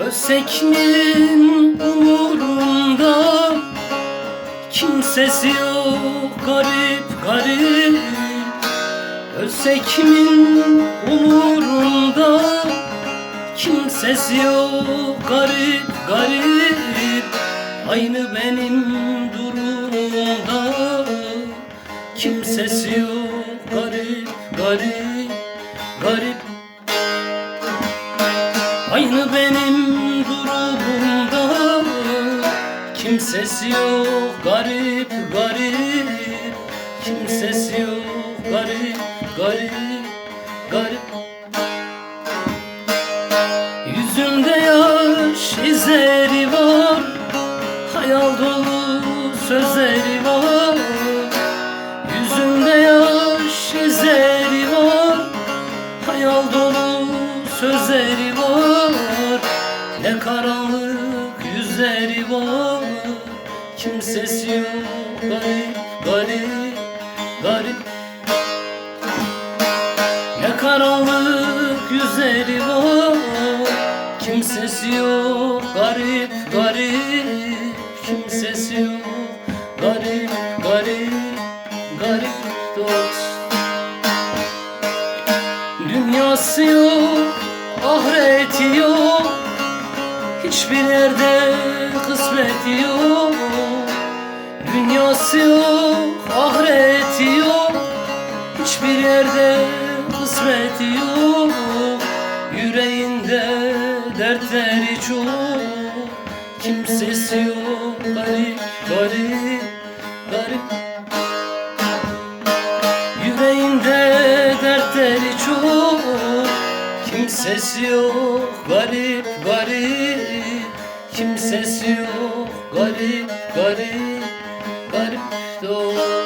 Ölsek mi umurumda Kimsesi yok garip garip. Ölsek mi umurumda Kimsesi yok garip garip. Aynı benim durumda Kimsesi yok garip garip garip. Aynı benim Kimsesi yok garip garip. Kimsesi yok garip garip garip. Yüzümde yaş izleri var Hayal dolu Kimsesi yok garip garip garip. Ne karanlık yüzleri var Kimsesi yok garip garip. Kimsesi yok garip garip garip dost. Dünyası yok, ahireti yok. Hiçbir yerde kısmeti Hiçbir yerde kısmeti yok Yüreğinde dertleri çok. Kimsesi yok garip garip garip. Yüreğinde dertleri çok Kimsesi yok garip garip. Kimsesi yok garip garip garip. Dost